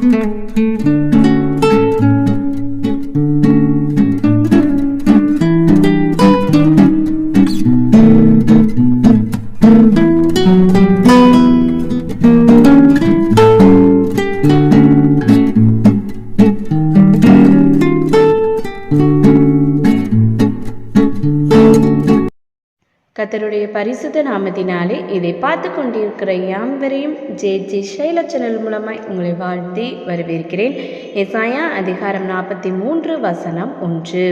Thank you. கத்தருடைய பரிசுத்த நாமத்தினாலே இதை பார்த்து கொண்டிருக்கிற யாவரையும் ஜே ஜே ஷைல சேனல் மூலமாய் உங்களை வாழ்த்தி வரவேற்கிறேன். எசாயா அதிகாரம் நாற்பத்தி மூன்று வசனம் ஒன்று.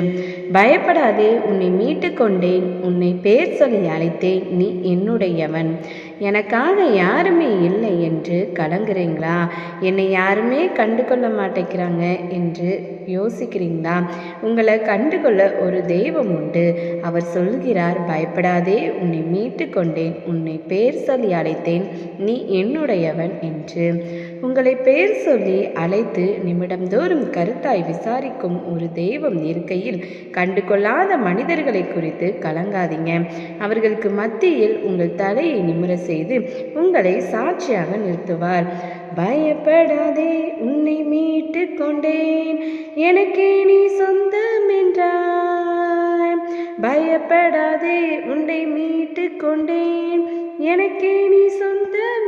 பயப்படாதே உன்னை மீட்டு கொண்டேன் உன்னை பேர் சொல்லி அழைத்தேன் நீ என்னுடையவன். எனக்காக யாருமே இல்லை என்று கலங்குறீங்களா என்னை யாருமே கண்டு கொள்ள மாட்டேங்கிறாங்க என்று யோசிக்கிறீங்களா? உங்களை கண்டுகொள்ள ஒரு தெய்வம் உண்டு. அவர் சொல்கிறார் பயப்படாதே உன்னை மீட்டு கொண்டேன். உன்னை பேர் சொல்லி அழைத்தேன். நீ என்னுடையவன் என்று. உங்களை பெயர் சொல்லி அழைத்து நிமிடம்தோறும் கருத்தாய் விசாரிக்கும் ஒரு தெய்வம் இருக்கையில் கண்டு கொள்ளாத மனிதர்களை குறித்து கலங்காதீங்க. அவர்களுக்கு மத்தியில் உங்கள் தலையை நிமிர செய்து உங்களை சாட்சியாக நிறுத்துவார். பயப்படாதே உன்னை மீட்டு கொண்டேன். எனக்கே நீ சொந்தம் என்றாய். பயப்படாதே உன்னை மீட்டு கொண்டேன். எனக்கே நீ சொந்தம்